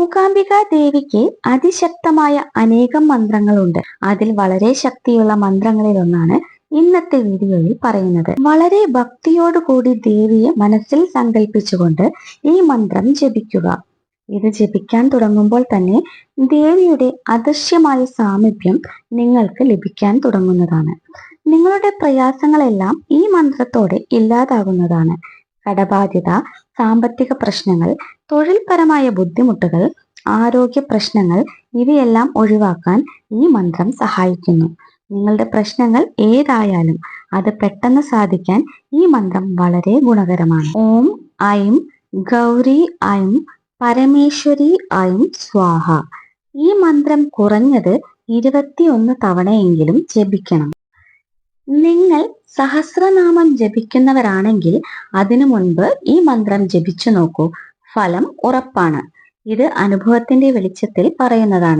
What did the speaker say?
മൂകാംബിക ദേവിക്ക് അതിശക്തമായ അനേകം മന്ത്രങ്ങളുണ്ട്. അതിൽ വളരെ ശക്തിയുള്ള മന്ത്രങ്ങളിൽ ഒന്നാണ് ഇന്നത്തെ വീഡിയോയിൽ പറയുന്നത്. വളരെ ഭക്തിയോടുകൂടി ദേവിയെ മനസ്സിൽ സങ്കല്പിച്ചുകൊണ്ട് ഈ മന്ത്രം ജപിക്കുക. ഇത് ജപിക്കാൻ തുടങ്ങുമ്പോൾ തന്നെ ദേവിയുടെ അദൃശ്യമായ സാമീപ്യം നിങ്ങൾക്ക് ലഭിക്കാൻ തുടങ്ങുന്നതാണ്. നിങ്ങളുടെ പ്രയാസങ്ങളെല്ലാം ഈ മന്ത്രത്തോടെ ഇല്ലാതാകുന്നതാണ്. കടബാധ്യത സാമ്പത്തിക പ്രശ്നങ്ങൾ തൊഴിൽപരമായ ബുദ്ധിമുട്ടുകൾ ആരോഗ്യ പ്രശ്നങ്ങൾ ഇവയെല്ലാം ഒഴിവാക്കാൻ ഈ മന്ത്രം സഹായിക്കുന്നു. നിങ്ങളുടെ പ്രശ്നങ്ങൾ ഏതായാലും അത് പെട്ടെന്ന് സാധിക്കാൻ ഈ മന്ത്രം വളരെ ഗുണകരമാണ്. ഓം ഐം ഗൗരി ഐം പരമേശ്വരി ഐം സ്വാഹ. ഈ മന്ത്രം കുറഞ്ഞത് ഇരുപത്തിയൊന്ന് തവണയെങ്കിലും ജപിക്കണം. നിങ്ങൾ സഹസ്രനാമം ജപിക്കുന്നവരാണെങ്കിൽ അതിനു മുൻപ് ഈ മന്ത്രം ജപിച്ചു നോക്കൂ. ഫലം ഉറപ്പാണ്. ഇത് അനുഭവത്തിന്റെ വെളിച്ചത്തിൽ പറയുന്നതാണ്.